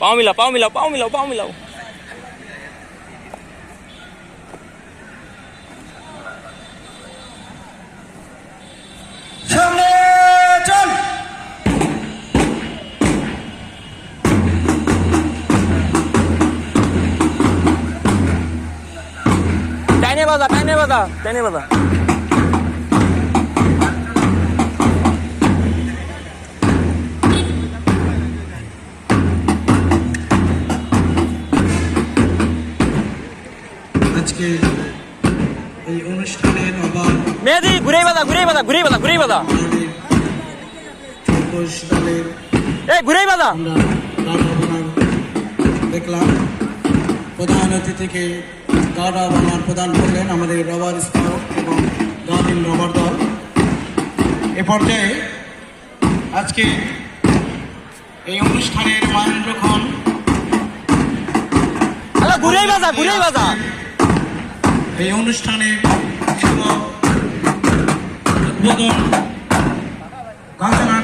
पाँव मिलाओ पाँव मिलाओ पाँव मिलाओ पाँव मिलाओ। डाइने बजा डाइने बजा डाइने बजा। আজকে এই অনুষ্ঠানের আবার মেহেদি ঘুরে বাজা ঘুরে বাজা ঘুরে বাজা ঘুরে চৌকশ দলের এই ঘুরে অনার দেখলাম। প্রধান অতিথিকে গার্ড অব অনার প্রদান করলেন আমাদের রবার স্কাউট এবং গার্ডিন রবার দল। এ পর্যায়ে আজকে এই অনুষ্ঠানের মাহেন্দ্রক্ষণ আলা ঘুরে বাজা ঘুরে বাজা এই অনুষ্ঠানে উদ্বোধন ঘোষণা